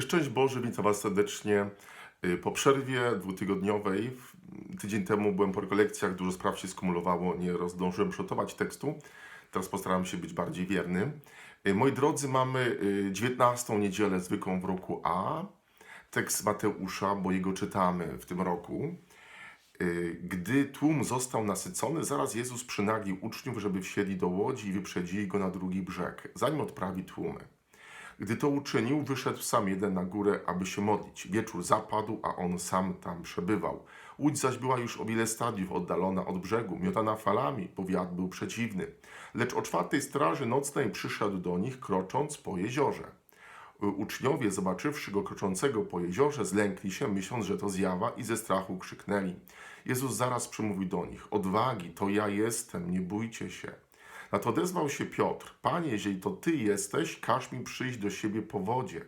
Szczęść Boże, witam Was serdecznie. Y, Po przerwie dwutygodniowej, tydzień temu byłem po rekolekcjach, dużo spraw się skumulowało, nie rozdążyłem przygotować tekstu. Teraz postaram się być bardziej wierny. Y, Moi drodzy, mamy y, 19 niedzielę zwykłą w roku A. Tekst Mateusza, bo jego czytamy w tym roku. Y, Gdy tłum został nasycony, zaraz Jezus przynaglił uczniów, żeby wsiedli do łodzi i wyprzedzili go na drugi brzeg, zanim odprawi tłumy. Gdy to uczynił, wyszedł sam jeden na górę, aby się modlić. Wieczór zapadł, a on sam tam przebywał. Łódź zaś była już o wiele stadiów oddalona od brzegu, miotana falami, bo wiatr był przeciwny. Lecz o czwartej straży nocnej przyszedł do nich, krocząc po jeziorze. Uczniowie, zobaczywszy go kroczącego po jeziorze, zlękli się, myśląc, że to zjawa i ze strachu krzyknęli. Jezus zaraz przemówił do nich: Odwagi, to ja jestem, nie bójcie się. Na to odezwał się Piotr: Panie, jeżeli to ty jesteś, każ mi przyjść do siebie po wodzie.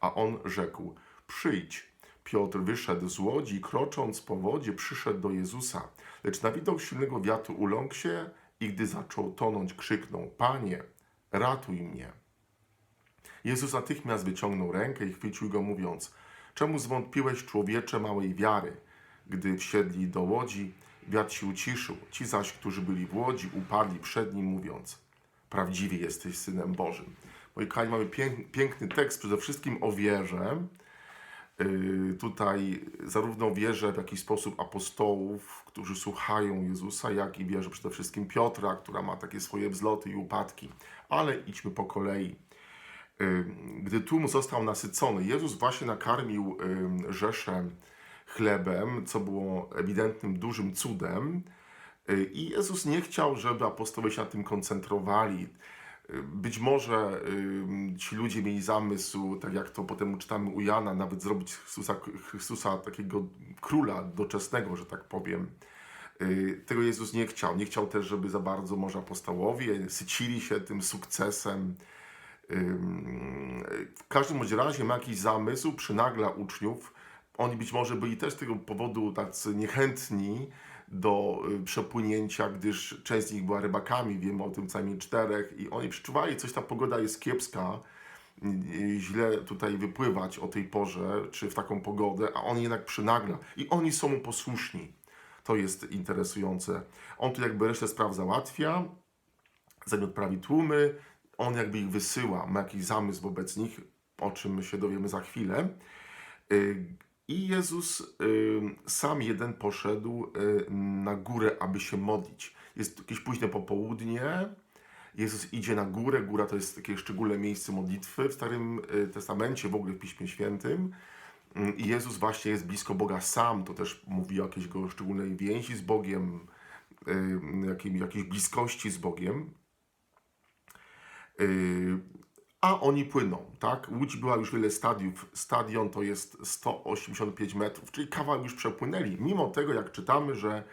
A on rzekł: Przyjdź. Piotr wyszedł z łodzi i krocząc po wodzie przyszedł do Jezusa. Lecz na widok silnego wiatru uląkł się i gdy zaczął tonąć, krzyknął: Panie, ratuj mnie. Jezus natychmiast wyciągnął rękę i chwycił go, mówiąc: Czemu zwątpiłeś, człowiecze małej wiary? Gdy wsiedli do łodzi, wiatr się uciszył. Ci zaś, którzy byli w łodzi, upadli przed nim, mówiąc: Prawdziwie jesteś synem Bożym. Moi kochani, mamy pięk, piękny tekst przede wszystkim o wierze. Yy, tutaj zarówno wierzę w jakiś sposób apostołów, którzy słuchają Jezusa, jak i wierzę przede wszystkim Piotra, która ma takie swoje wzloty i upadki. Ale idźmy po kolei. Yy, Gdy tłum został nasycony, Jezus właśnie nakarmił yy, rzeszę chlebem, co było ewidentnym dużym cudem. Yy, I Jezus nie chciał, żeby apostołowie się na tym koncentrowali. Yy, Być może yy, ci ludzie mieli zamysł, tak jak to potem czytamy u Jana, nawet zrobić Chrystusa, Chrystusa takiego króla doczesnego, że tak powiem. Tego Jezus nie chciał. Nie chciał też, żeby za bardzo może apostołowie sycili się tym sukcesem. W każdym bądź razie ma jakiś zamysł, przynagla uczniów. Oni być może byli też z tego powodu tacy niechętni do y, przepłynięcia, gdyż część z nich była rybakami, wiemy o tym co najmniej czterech, i oni przeczuwali, coś ta pogoda jest kiepska, y, źle tutaj wypływać o tej porze, czy w taką pogodę, a on jednak przynagla. I oni są mu posłuszni. To jest interesujące. On tu jakby resztę spraw załatwia, zanim odprawi tłumy, on jakby ich wysyła, ma jakiś zamysł wobec nich, o czym się dowiemy za chwilę. Y, I Jezus y, sam jeden poszedł y, na górę, aby się modlić. Jest jakieś późne popołudnie. Jezus idzie na górę. Góra to jest takie szczególne miejsce modlitwy w Starym y, Testamencie, w ogóle w Piśmie Świętym. Y, I Jezus właśnie jest blisko Boga sam. To też mówi o jakiejś jego szczególnej więzi z Bogiem, y, jakiej- jakiejś bliskości z Bogiem. A oni płyną, tak? Łódź była już wiele stadiów. Stadion to jest 185 metrów, czyli kawał już przepłynęli. Mimo tego, jak czytamy, że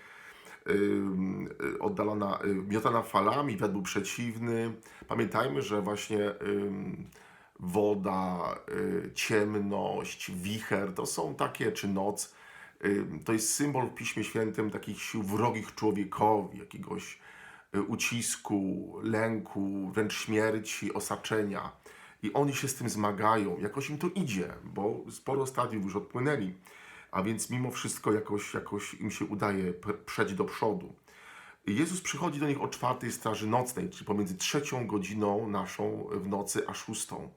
yy, oddalona, yy, miotana falami, wiatr był przeciwny. Pamiętajmy, że właśnie yy, woda, yy, ciemność, wicher to są takie, czy noc, yy, to jest symbol w Piśmie Świętym takich sił wrogich człowiekowi, jakiegoś ucisku, lęku, wręcz śmierci, osaczenia. I oni się z tym zmagają. Jakoś im to idzie, bo sporo stadiów już odpłynęli. A więc mimo wszystko jakoś, jakoś im się udaje pr- przejść do przodu. Jezus przychodzi do nich o czwartej straży nocnej, czyli pomiędzy trzecią godziną naszą w nocy a szóstą,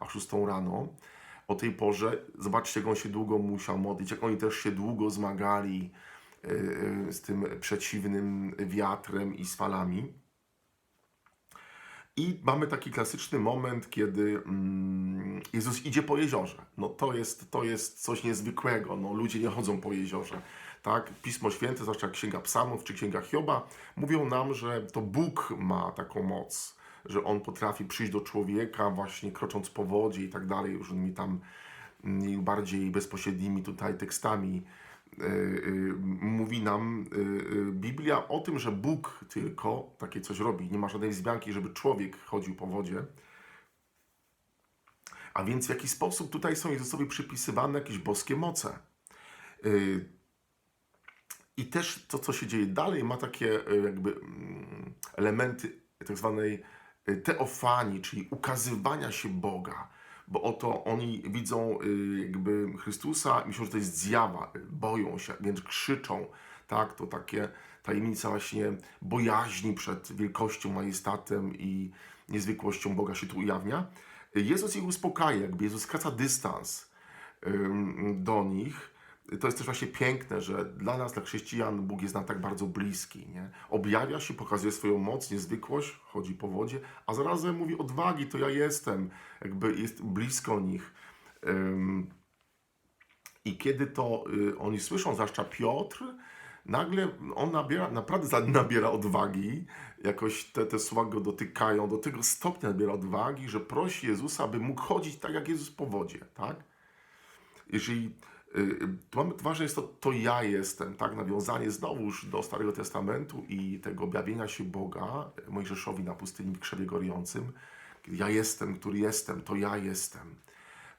a szóstą rano. O tej porze, zobaczcie, jak on się długo musiał modlić, jak oni też się długo zmagali z tym przeciwnym wiatrem i z falami. I mamy taki klasyczny moment, kiedy mm, Jezus idzie po jeziorze. No to jest, to jest coś niezwykłego. No, ludzie nie chodzą po jeziorze. Tak? Pismo Święte, zwłaszcza Księga Psalmów czy Księga Hioba, mówią nam, że to Bóg ma taką moc, że On potrafi przyjść do człowieka właśnie krocząc po wodzie i tak dalej, różnymi tam mm, bardziej bezpośrednimi tutaj tekstami y, y, mówi nam y, y, Biblia o tym, że Bóg tylko takie coś robi. Nie ma żadnej wzmianki, żeby człowiek chodził po wodzie. A więc w jaki sposób tutaj są Jezusowi przypisywane jakieś boskie moce. Y, I też to, co się dzieje dalej, ma takie y, jakby mm, elementy tak zwanej y, teofanii, czyli ukazywania się Boga. Bo oto oni widzą y, jakby Chrystusa i myślą, że to jest zjawa, boją się, więc krzyczą, tak, to takie tajemnica właśnie bojaźni przed wielkością, majestatem i niezwykłością Boga się tu ujawnia. Jezus ich uspokaja, jakby Jezus skraca dystans do nich. To jest też właśnie piękne, że dla nas, dla chrześcijan, Bóg jest nam tak bardzo bliski. Nie? Objawia się, pokazuje swoją moc, niezwykłość, chodzi po wodzie, a zarazem mówi odwagi, to ja jestem, jakby jest blisko nich. I kiedy to y, oni słyszą, zwłaszcza Piotr, nagle on nabiera, naprawdę nabiera odwagi, jakoś te, te słowa go dotykają, do tego stopnia nabiera odwagi, że prosi Jezusa, aby mógł chodzić tak jak Jezus po wodzie, tak? jeżeli ważne jest to, to ja jestem, tak? Nawiązanie znowuż do Starego Testamentu i tego objawienia się Boga Mojżeszowi na pustyni w krzewie gorącym. Ja jestem, który jestem, to ja jestem.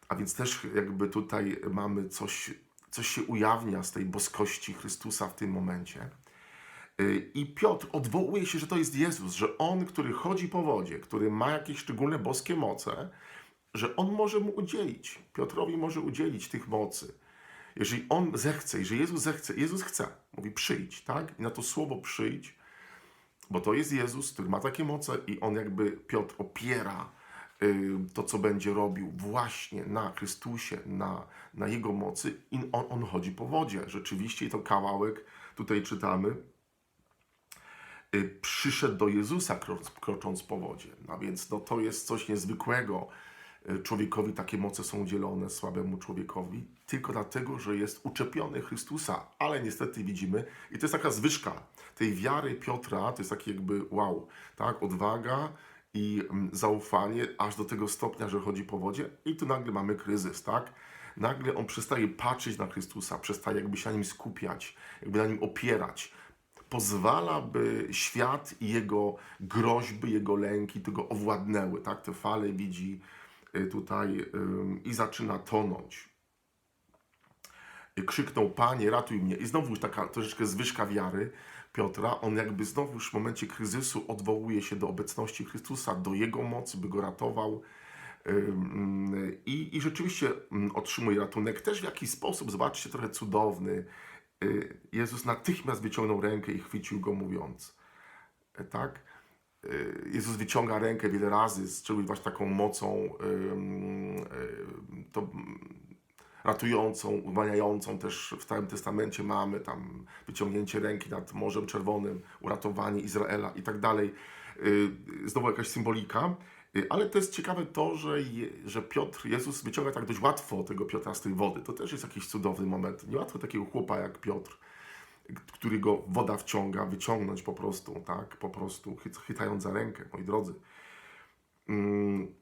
A więc też jakby tutaj mamy coś, coś się ujawnia z tej boskości Chrystusa w tym momencie. Y, I Piotr odwołuje się, że to jest Jezus, że On, który chodzi po wodzie, który ma jakieś szczególne boskie moce, że On może mu udzielić, Piotrowi może udzielić tych mocy. Jeżeli On zechce, jeżeli Jezus zechce, Jezus chce, mówi przyjdź, tak? I na to słowo przyjdź, bo to jest Jezus, który ma takie moce i On jakby, Piotr opiera y, to, co będzie robił właśnie na Chrystusie, na, na Jego mocy i on, on chodzi po wodzie. Rzeczywiście i to kawałek, tutaj czytamy, y, przyszedł do Jezusa krocząc, po wodzie. No więc no, to jest coś niezwykłego. Człowiekowi takie moce są udzielone, słabemu człowiekowi, tylko dlatego, że jest uczepiony Chrystusa. Ale niestety widzimy, i to jest taka zwyżka tej wiary Piotra, to jest takie jakby wow, tak, odwaga i mm, zaufanie, aż do tego stopnia, że chodzi po wodzie i tu nagle mamy kryzys, tak? Nagle on przestaje patrzeć na Chrystusa, przestaje jakby się na nim skupiać, jakby na nim opierać, pozwala, by świat i jego groźby, jego lęki tego owładnęły. Tak? Te fale widzi tutaj ym, i zaczyna tonąć. Y, Krzyknął, Panie, ratuj mnie. I znowu już taka troszeczkę zwyżka wiary Piotra. On jakby znowu już w momencie kryzysu odwołuje się do obecności Chrystusa, do Jego mocy, by go ratował. I, I rzeczywiście ym, otrzymuje ratunek. Też w jakiś sposób, zobaczcie, trochę cudowny. Y, Jezus natychmiast wyciągnął rękę i chwycił go, mówiąc, tak? Y, Jezus wyciąga rękę wiele razy, szczególnie właśnie taką mocą y, to, ratującą, uwalniającą też w Starym Testamencie mamy tam wyciągnięcie ręki nad Morzem Czerwonym, uratowanie Izraela i tak dalej. Y, Znowu jakaś symbolika. Ale to jest ciekawe to, że, że Piotr, Jezus wyciąga tak dość łatwo tego Piotra z tej wody. To też jest jakiś cudowny moment. Niełatwo takiego chłopa jak Piotr, który go woda wciąga, wyciągnąć po prostu, tak? Po prostu chyt, chytając za rękę, moi drodzy. Mm.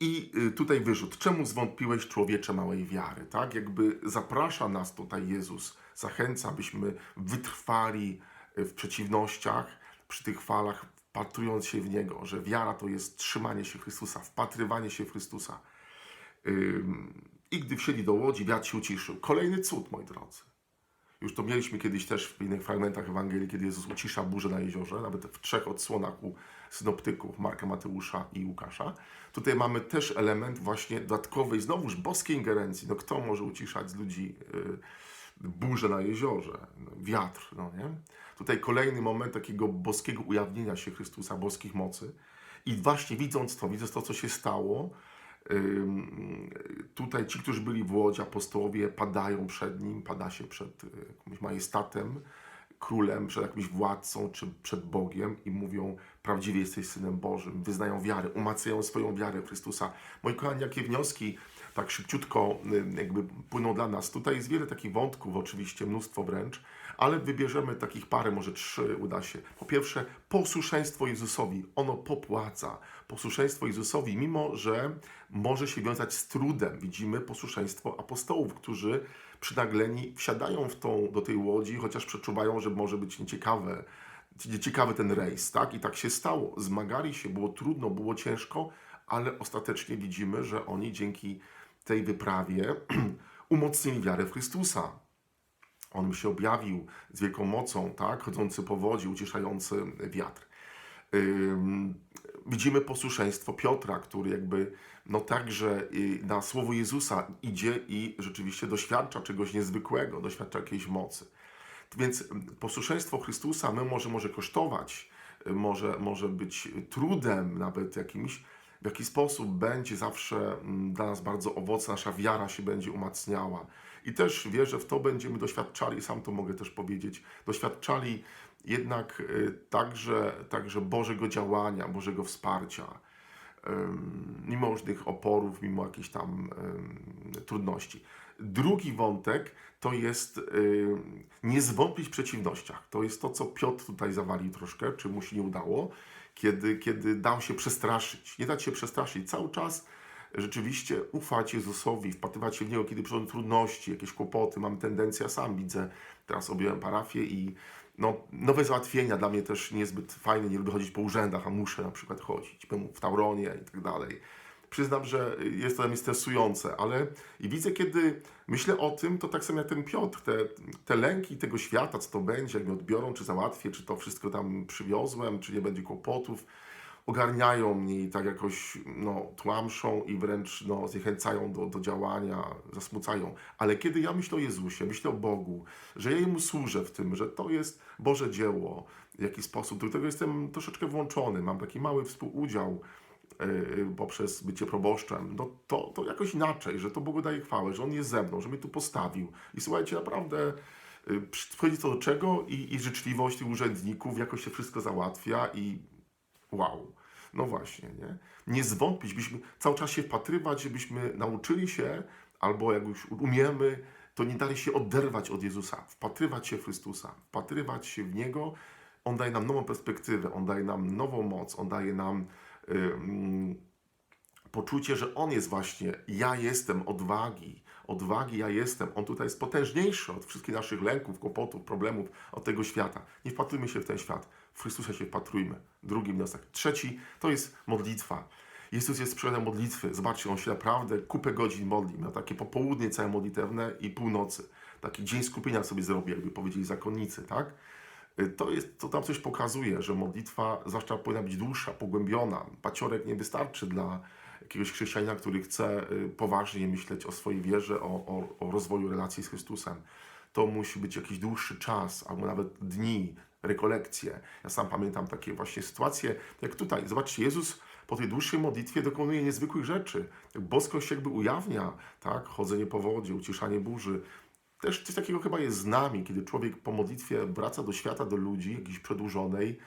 I y, tutaj wyrzut. Czemu zwątpiłeś człowiecze małej wiary? Tak? Jakby zaprasza nas tutaj Jezus, zachęca, byśmy wytrwali y, w przeciwnościach, przy tych falach, wpatrując się w Niego, że wiara to jest trzymanie się Chrystusa, wpatrywanie się w Chrystusa. I gdy wsiedli do łodzi, wiatr się uciszył. Kolejny cud, moi drodzy. Już to mieliśmy kiedyś też w innych fragmentach Ewangelii, kiedy Jezus ucisza burzę na jeziorze, nawet w trzech odsłonach u synoptyków Marka, Mateusza i Łukasza. Tutaj mamy też element właśnie dodatkowej, znowuż boskiej ingerencji. No kto może uciszać z ludzi y, burzę na jeziorze? No, wiatr, no nie? Tutaj kolejny moment takiego boskiego ujawnienia się Chrystusa, boskich mocy. I właśnie widząc to, widząc to, co się stało, Tutaj ci, którzy byli w łodzi, apostołowie, padają przed nim, pada się przed y, jakimś majestatem, królem, przed jakimś władcą czy przed Bogiem i mówią: Prawdziwie jesteś synem Bożym, wyznają wiarę, umacniają swoją wiarę Chrystusa. Moi kochani, jakie wnioski tak szybciutko y, jakby płyną dla nas. Tutaj jest wiele takich wątków, oczywiście mnóstwo wręcz, ale wybierzemy takich parę, może trzy uda się. Po pierwsze, posłuszeństwo Jezusowi. Ono popłaca. Posłuszeństwo Jezusowi, mimo że może się wiązać z trudem. Widzimy posłuszeństwo apostołów, którzy przynagleni wsiadają w tą, do tej łodzi, chociaż przeczuwają, że może być nieciekawe, nieciekawy ten rejs, tak? I tak się stało. Zmagali się, było trudno, było ciężko, ale ostatecznie widzimy, że oni dzięki tej wyprawie umocnili wiarę w Chrystusa. On się objawił z wielką mocą, tak? chodzący po wodzie, uciszający wiatr. Widzimy posłuszeństwo Piotra, który jakby no także na słowo Jezusa idzie i rzeczywiście doświadcza czegoś niezwykłego, doświadcza jakiejś mocy. Więc posłuszeństwo Chrystusa my może, może kosztować, może, może być trudem nawet jakimś, w jaki sposób będzie zawsze mm, dla nas bardzo owocna, nasza wiara się będzie umacniała. I też wierzę, w to będziemy doświadczali, sam to mogę też powiedzieć, doświadczali jednak y, także, także Bożego działania, Bożego wsparcia, mimo różnych oporów, mimo jakichś tam trudności. Drugi wątek to jest y, nie zwątpić w przeciwnościach. To jest to, co Piotr tutaj zawalił troszkę, czy mu się nie udało, kiedy, kiedy dał się przestraszyć. Nie dać się przestraszyć. Cały czas rzeczywiście ufać Jezusowi, wpatrywać się w Niego, kiedy przychodzą trudności, jakieś kłopoty. Mam tendencję, ja sam widzę, teraz objąłem parafię i no, nowe załatwienia dla mnie też niezbyt fajne, nie lubię chodzić po urzędach, a muszę na przykład chodzić, byłem w Tauronie i tak dalej. Przyznam, że jest to dla mnie stresujące, ale i widzę, kiedy myślę o tym, to tak samo jak ten Piotr, te, te lęki tego świata, co to będzie, jak mnie odbiorą, czy załatwię, czy to wszystko tam przywiozłem, czy nie będzie kłopotów, ogarniają mnie i tak jakoś no, tłamszą i wręcz no, zniechęcają do, do działania, zasmucają. Ale kiedy ja myślę o Jezusie, myślę o Bogu, że ja Jemu służę w tym, że to jest Boże dzieło, w jakiś sposób, do którego jestem troszeczkę włączony, mam taki mały współudział poprzez bycie proboszczem, no to, to jakoś inaczej, że to Bogu daje chwałę, że On jest ze mną, że mnie tu postawił. I słuchajcie, naprawdę yy, wchodzi to do czego i, i życzliwość tych urzędników, jakoś się wszystko załatwia i Wow. No właśnie, nie? Nie zwątpić, byśmy cały czas się wpatrywać, żebyśmy nauczyli się, albo jak już umiemy, to nie dali się oderwać od Jezusa. Wpatrywać się w Chrystusa, wpatrywać się w Niego. On daje nam nową perspektywę, On daje nam nową moc, On daje nam y, poczucie, że On jest właśnie, ja jestem odwagi, odwagi ja jestem. On tutaj jest potężniejszy od wszystkich naszych lęków, kłopotów, problemów, od tego świata. Nie wpatrujmy się w ten świat, w Chrystusa się wpatrujmy. Drugi wniosek. Trzeci to jest modlitwa. Jezus jest przykładem modlitwy. Zobaczcie, On się naprawdę kupę godzin modli. Miał takie popołudnie całe modlitewne i północy. Taki dzień skupienia sobie zrobił, jakby powiedzieli zakonnicy, tak? To, jest, to tam coś pokazuje, że modlitwa zwłaszcza powinna być dłuższa, pogłębiona. Paciorek nie wystarczy dla jakiegoś chrześcijanina, który chce y, poważnie myśleć o swojej wierze, o, o, o rozwoju relacji z Chrystusem. To musi być jakiś dłuższy czas, albo nawet dni, rekolekcje. Ja sam pamiętam takie właśnie sytuacje, jak tutaj. Zobaczcie, Jezus po tej dłuższej modlitwie dokonuje niezwykłych rzeczy. Boskość jakby ujawnia, tak? Chodzenie po wodzie, uciszanie burzy. Też coś takiego chyba jest z nami, kiedy człowiek po modlitwie wraca do świata, do ludzi, jakiejś przedłużonej,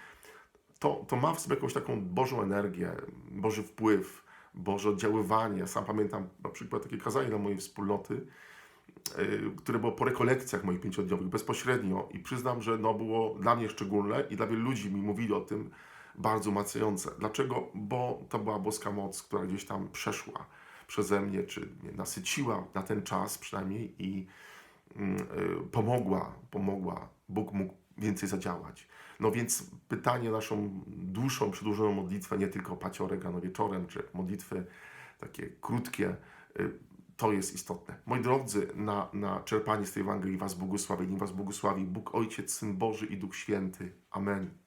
to, to ma w sobie jakąś taką Bożą energię, Boży wpływ, Boże oddziaływanie. Sam pamiętam na przykład takie kazanie dla mojej wspólnoty, yy, które było po rekolekcjach moich pięciodniowych, bezpośrednio i przyznam, że no było dla mnie szczególne i dla wielu ludzi mi mówili o tym bardzo umacniające. Dlaczego? Bo to była boska moc, która gdzieś tam przeszła przeze mnie, czy mnie nasyciła na ten czas przynajmniej i pomogła, pomogła. Bóg mógł więcej zadziałać. No więc pytanie naszą dłuższą, przedłużoną modlitwę, nie tylko paciorek rano wieczorem, czy modlitwy takie krótkie, y, to jest istotne. Moi drodzy, na, na czerpanie z tej Ewangelii Was błogosławi, Was błogosławi Bóg Ojciec, Syn Boży i Duch Święty. Amen.